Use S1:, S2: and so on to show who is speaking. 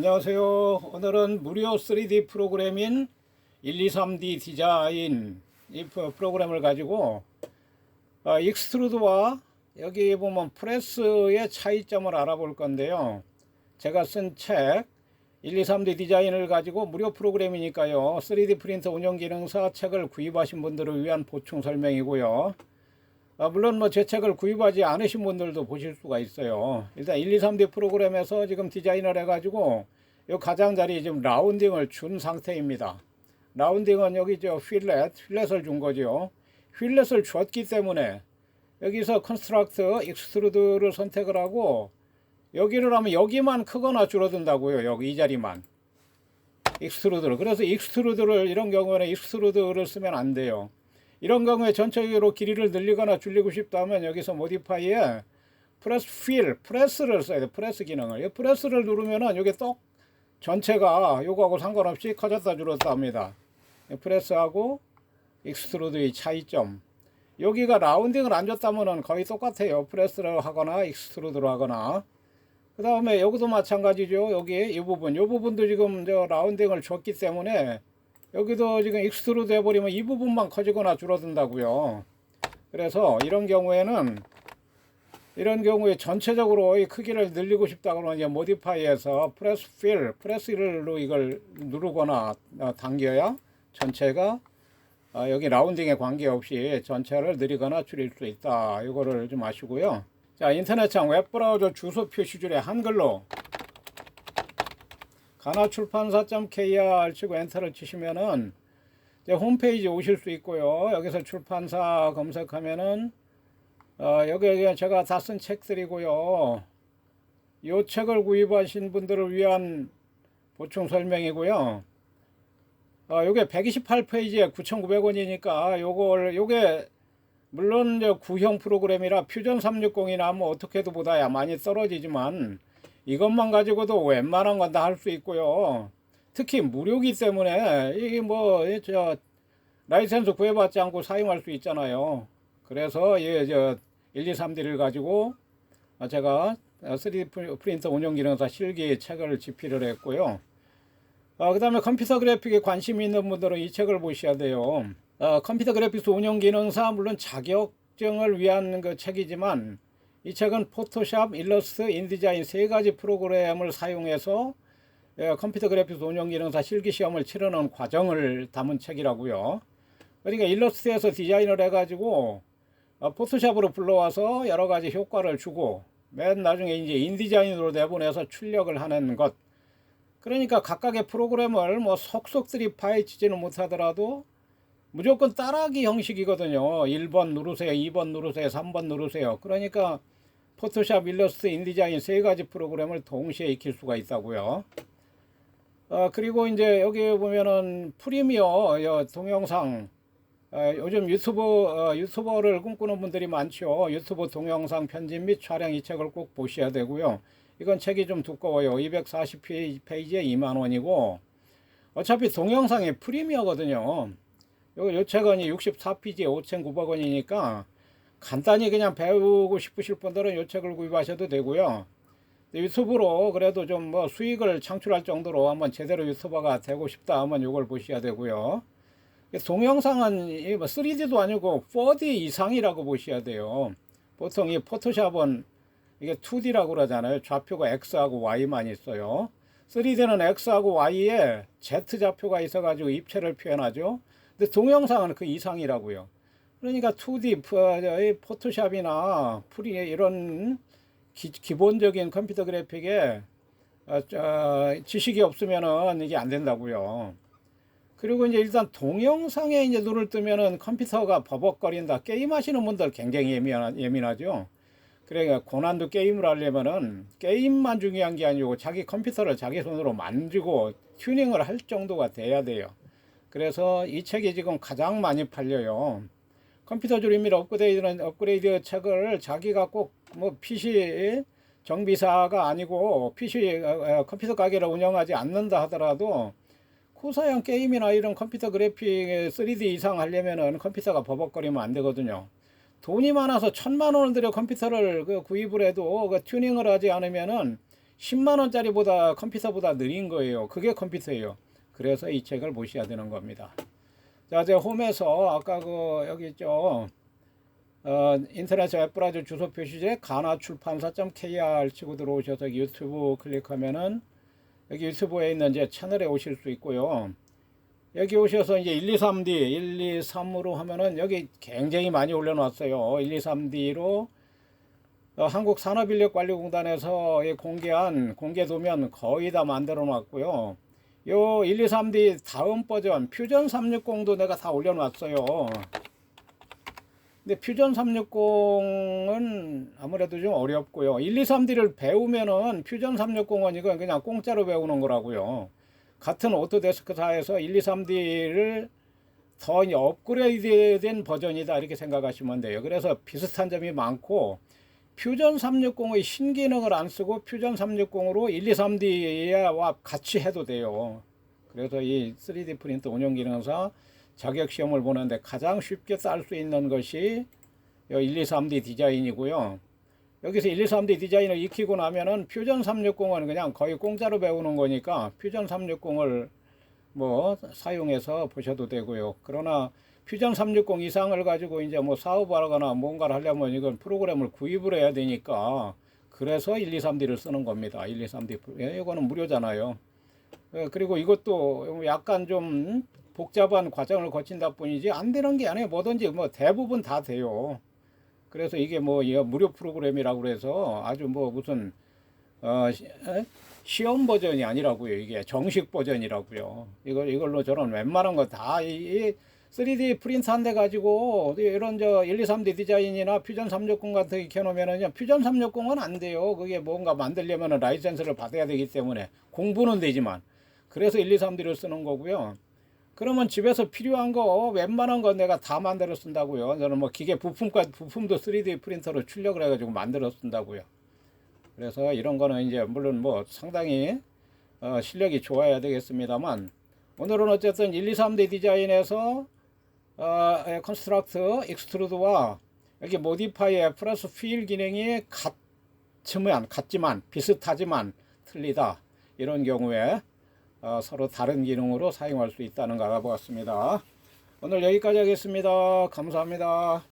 S1: 안녕하세요. 오늘은 무료 3D 프로그램인 123D 디자인 이 프로- 프로그램을 가지고 어, 익스트루드와 여기 보면 프레스의 차이점을 알아볼 건데요. 제가 쓴 책 123D 디자인을 가지고 무료 프로그램이니까요. 3D 프린터 운영 기능사 책을 구입하신 분들을 위한 보충 설명이고요. 아, 물론 뭐 제 책을 구입하지 않으신 분들도 보실 수가 있어요. 일단 1, 2, 3D 프로그램에서 지금 디자인을 해가지고 요 가장자리 지금 라운딩을 준 상태입니다. 라운딩은 여기 저 휠렛, 휠렛을 준 거죠. 휠렛을 줬기 때문에 여기서 컨스트럭트 익스트루드를 선택을 하고 여기를 하면 여기만 크거나 줄어든다고요. 여기 이 자리만. 익스트루드를. 그래서 익스트루드를 이런 경우에는 익스트루드를 쓰면 안 돼요. 이런 경우에 전체적으로 길이를 늘리거나 줄이고 싶다면 여기서 모디파이에 프레스 필, 프레스를 써야 돼. 프레스 기능을. 이 프레스를 누르면은 이게 똑 전체가 요거하고 상관없이 커졌다 줄었다 합니다. 이 프레스하고 익스트루드의 차이점. 여기가 라운딩을 안 줬다면은 거의 똑같아요. 프레스를 하거나 익스트루드를 하거나. 그 다음에 여기도 마찬가지죠. 여기 이 부분. 이 부분도 지금 저 라운딩을 줬기 때문에 여기도 지금 익스트루드 해버리면 이 부분만 커지거나 줄어든다고요. 그래서 이런 경우에는 이런 경우에 전체적으로 이 크기를 늘리고 싶다 그러면 이제 모디파이에서 프레스 필, 프레스로 이걸 누르거나 어, 당겨야 전체가 어, 여기 라운딩에 관계없이 전체를 늘리거나 줄일 수 있다. 이거를 좀 아시고요. 자, 인터넷창 웹브라우저 주소 표시줄에 한글로 가나출판사.kr 치고 엔터를 치시면은 홈페이지 오실 수 있고요. 여기서 출판사 검색하면은 어, 여기 여기 제가 다 쓴 책들이고요. 이 책을 구입하신 분들을 위한 보충 설명이고요. 어, 요게 128페이지에 9,900원이니까 요걸 요게 물론 이제 구형 프로그램이라 퓨전 360이나 뭐 어떻게도 보다야 많이 떨어지지만 이것만 가지고도 웬만한 건 다 할 수 있고요. 특히 무료기 때문에 이게 뭐저 라이센스 구해받지 않고 사용할 수 있잖아요. 그래서 예저 1, 2, 3D를 가지고 제가 3D 프린터 운영 기능사 실기 책을 집필을 했고요. 어, 그 다음에 컴퓨터 그래픽에 관심 있는 분들은 이 책을 보셔야 돼요. 어, 컴퓨터 그래픽스 운영 기능사 물론 자격증을 위한 그 책이지만 이 책은 포토샵, 일러스트, 인디자인 세 가지 프로그램을 사용해서 예, 컴퓨터 그래픽스 운영 기능사 실기 시험을 치르는 과정을 담은 책이라고요. 그러니까 일러스트에서 디자인을 해가지고 어, 포토샵으로 불러와서 여러 가지 효과를 주고 맨 나중에 이제 인디자인으로 내보내서 출력을 하는 것. 그러니까 각각의 프로그램을 뭐 속속들이 파헤치지는 못하더라도 무조건 따라하기 형식이거든요. 1번 누르세요, 2번 누르세요, 3번 누르세요. 그러니까 포토샵, 일러스트, 인디자인 세 가지 프로그램을 동시에 익힐 수가 있다고요. 어, 그리고 이제 여기 보면은 프리미어 여, 동영상 어, 요즘 유튜브 어, 유튜버를 꿈꾸는 분들이 많죠. 유튜브 동영상 편집 및 촬영 이 책을 꼭 보셔야 되고요. 이건 책이 좀 두꺼워요. 240페이지에 2만 원이고 어차피 동영상이 프리미어거든요. 요, 요 책은 64페이지에 5,900원이니까 간단히 그냥 배우고 싶으실 분들은 요 책을 구입하셔도 되고요. 유튜브로 그래도 좀 뭐 수익을 창출할 정도로 한번 제대로 유튜버가 되고 싶다 하면 요걸 보셔야 되고요. 동영상은 이뭐 3D도 아니고 4D 이상이라고 보셔야 돼요. 보통 이 포토샵은 이게 2D라고 그러잖아요. 좌표가 X하고 Y만 있어요. 3D는 X하고 Y에 Z 좌표가 있어가지고 입체를 표현하죠. 근데 동영상은 그 이상이라고요. 그러니까 2D 포- 포토샵이나 프리 이런 기, 본적인 컴퓨터 그래픽에 어, 저, 지식이 없으면은 이게 안 된다고요. 그리고 이제 일단 동영상에 이제 눈을 뜨면은 컴퓨터가 버벅거린다. 게임 하시는 분들 굉장히 예민하, 예민하죠. 그러니까 고난도 게임을 하려면은 게임만 중요한 게 아니고 자기 컴퓨터를 자기 손으로 만지고 튜닝을 할 정도가 돼야 돼요. 그래서 이 책이 지금 가장 많이 팔려요. 컴퓨터 줄임 및 업그레이드는 업그레이드 책을 자기가 꼭 뭐 PC 정비사가 아니고 PC 어, 어, 컴퓨터 가게를 운영하지 않는다 하더라도 고사양 게임이나 이런 컴퓨터 그래픽 3D 이상 하려면은 컴퓨터가 버벅거리면 안 되거든요. 돈이 많아서 천만 원을 들여 컴퓨터를 그 구입을 해도 그 튜닝을 하지 않으면은 10만 원짜리보다 컴퓨터보다 느린 거예요. 그게 컴퓨터예요. 그래서 이 책을 보셔야 되는 겁니다. 자, 이제 홈에서 아까 그 여기 있죠. 어, 인터넷 웹브라우저 주소 표시지에 가나출판사.kr 치고 들어오셔서 유튜브 클릭하면은 여기 유튜브에 있는 이제 채널에 오실 수 있고요. 여기 오셔서 이제 1, 2, 3D, 1, 2, 3으로 하면은 여기 굉장히 많이 올려놨어요. 1, 2, 3D로 어, 한국 산업인력관리공단에서 이 공개한 공개 도면 거의 다 만들어 놨고요. 요 1, 2, 3D 다음 버전 퓨전 360도 내가 다 올려놨어요. 근데 퓨전 360은 아무래도 좀 어렵고요. 1, 2, 3D를 배우면은 퓨전 360은 이건 그냥 공짜로 배우는 거라고요. 같은 오토데스크사에서 1, 2, 3D를 더 업그레이드된 버전이다 이렇게 생각하시면 돼요. 그래서 비슷한 점이 많고 퓨전 360의 신기능을 안 쓰고 퓨전 360으로 1, 2, 3D와 같이 해도 돼요. 그래서 이 3D 프린터 운영 기능사 자격 시험을 보는데 가장 쉽게 딸수 있는 것이 이 1, 2, 3D 디자인이고요. 여기서 1, 2, 3D 디자인을 익히고 나면은 퓨전 360은 그냥 거의 공짜로 배우는 거니까 퓨전 360을 뭐 사용해서 보셔도 되고요. 그러나 퓨전 360 이상을 가지고 이제 뭐 사업을 하거나 뭔가를 하려면 이건 프로그램을 구입을 해야 되니까 그래서 1, 2, 3D를 쓰는 겁니다. 1, 2, 3D. 예, 이거는 무료잖아요. 예, 그리고 이것도 약간 좀 복잡한 과정을 거친다 뿐이지 안 되는 게 아니에요. 뭐든지 뭐 대부분 다 돼요. 그래서 이게 뭐이 무료 프로그램이라고 그래서 아주 뭐 무슨 어, 시- 에? 시험 버전이 아니라고요. 이게 정식 버전이라고요. 이걸 이걸로 저는 웬만한 거 다 이 3D 프린트 한 대 가지고 이런 저 1, 2, 3D 디자인이나 퓨전 360 같은 게 켜놓으면은요. 퓨전 360은 안 돼요. 그게 뭔가 만들려면은 라이센스를 받아야 되기 때문에 공부는 되지만 그래서 1, 2, 3D를 쓰는 거고요. 그러면 집에서 필요한 거 웬만한 거 내가 다 만들어 쓴다고요. 저는 뭐 기계 부품까지 부품도 3D 프린터로 출력을 해가지고 만들어 쓴다고요. 그래서 이런 거는 이제 물론 뭐 상당히 어, 실력이 좋아야 되겠습니다만 오늘은 어쨌든 1, 2, 3D 디자인에서 어, 컨스트럭트 익스트루드와 여기 모디파이의 플러스 필 기능이 같지만 같지만 비슷하지만 틀리다 이런 경우에 어, 서로 다른 기능으로 사용할 수 있다는 거 알아보았습니다. 오늘 여기까지 하겠습니다. 감사합니다.